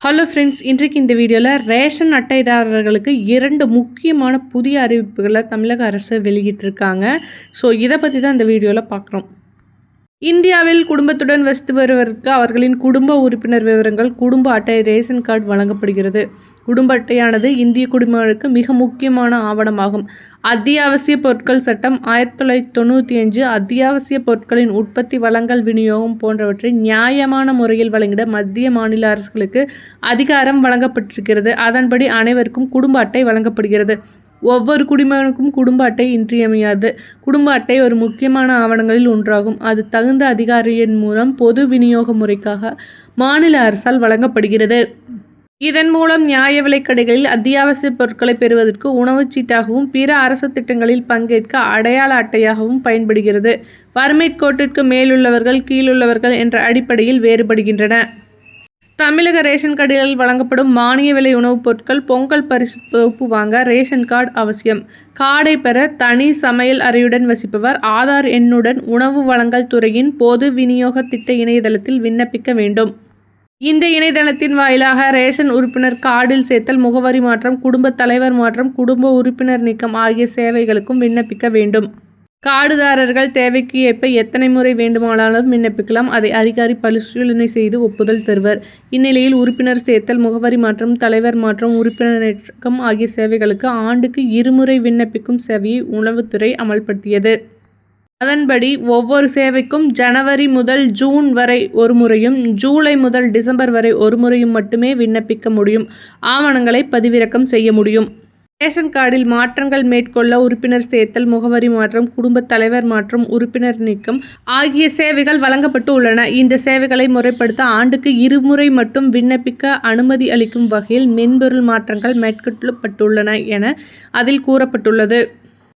Hello friends இன்றைக்கு இந்த வீடியோவில் ரேஷன் அட்டைதாரர்களுக்கு இரண்டு முக்கியமான புதிய அறிவிப்புகளை தமிழக அரசு வெளியிட்டிருக்காங்க. ஸோ இதை பற்றி தான் இந்த வீடியோவில் பார்க்குறோம் இந்தியாவில் குடும்பத்துடன் வசித்து வருவதற்கு அவர்களின் குடும்ப உறுப்பினர் விவரங்கள் குடும்ப அட்டை ரேஷன் கார்டு வழங்கப்படுகிறது. குடும்ப அட்டையானது இந்திய குடும்பங்களுக்கு மிக முக்கியமான ஆவணமாகும். அத்தியாவசிய பொருட்கள் சட்டம் ஆயிரத்தி தொள்ளாயிரத்தி தொண்ணூற்றி அஞ்சு அத்தியாவசிய பொருட்களின் உற்பத்தி வழங்கல் விநியோகம் போன்றவற்றை நியாயமான முறையில் வழங்கிட மத்திய மாநில அரசுகளுக்கு அதிகாரம் வழங்கப்பட்டிருக்கிறது. அதன்படி அனைவருக்கும் குடும்ப அட்டை வழங்கப்படுகிறது. ஒவ்வொரு குடிமகனுக்கும் குடும்ப அட்டை இன்றியமையாது. குடும்ப அட்டை ஒரு முக்கியமான ஆவணங்களில் ஒன்றாகும். அது தகுந்த அதிகாரியின் மூலம் பொது விநியோக முறைக்காக மாநில அரசால் வழங்கப்படுகிறது. இதன் மூலம் நியாய விலைக்கடைகளில் அத்தியாவசிய பொருட்களை பெறுவதற்கு உணவுச் சீட்டாகவும் பிற அரசு திட்டங்களில் பங்கேற்க அடையாள அட்டையாகவும் பயன்படுகிறது. வறுமை கோட்டிற்கு மேலுள்ளவர்கள் கீழுள்ளவர்கள் என்ற அடிப்படையில் வேறுபடுகின்றன. தமிழக ரேஷன் கடைகளில் வழங்கப்படும் மானிய விலை உணவுப் பொருட்கள் பொங்கல் பரிசு தொகுப்பு வாங்க ரேஷன் கார்டு அவசியம். கார்டை பெற தனி சமையல் அறையுடன் வசிப்பவர் ஆதார் எண்ணுடன் உணவு வழங்கல் துறையின் பொது விநியோக திட்ட இணையதளத்தில் விண்ணப்பிக்க வேண்டும். இந்த இணையதளத்தின் வாயிலாக ரேஷன் உறுப்பினர் கார்டில் சேர்த்தல் முகவரி மாற்றம் குடும்ப தலைவர் மாற்றம் குடும்ப உறுப்பினர் நீக்கம் ஆகிய சேவைகளுக்கும் விண்ணப்பிக்க வேண்டும். காடுதாரர்கள் தேவைக்கு ஏற்ப எத்தனை முறை வேண்டுமானாலும் விண்ணப்பிக்கலாம். அதை அதிகாரி பரிசீலனை செய்து ஒப்புதல் தருவர். இந்நிலையில் உறுப்பினர் சேர்த்தல் முகவரி மாற்றம் தலைவர் மாற்றம் உறுப்பினர் நீக்கம் ஆகிய சேவைகளுக்கு ஆண்டுக்கு இருமுறை விண்ணப்பிக்கும் சேவையை உணவுத்துறை அமல்படுத்தியது. அதன்படி ஒவ்வொரு சேவைக்கும் ஜனவரி முதல் ஜூன் வரை ஒரு முறையும் ஜூலை முதல் டிசம்பர் வரை ஒரு முறையும் மட்டுமே விண்ணப்பிக்க முடியும். ஆவணங்களை பதிவிறக்கம் செய்ய முடியும். ரேஷன் கார்டில் மாற்றங்கள் மேற்கொள்ள உறுப்பினர் சேர்த்தல் முகவரி மாற்றம் குடும்பத் தலைவர் மாற்றம் உறுப்பினர் நீக்கம் ஆகிய சேவைகள் வழங்கப்பட்டு உள்ளன. இந்த சேவைகளை முறைப்படுத்த ஆண்டுக்கு இருமுறை மட்டும் விண்ணப்பிக்க அனுமதி அளிக்கும் வகையில் மென்பொருள் மாற்றங்கள் மேற்கொள்ளப்பட்டுள்ளன என அதில் கூறப்பட்டுள்ளது.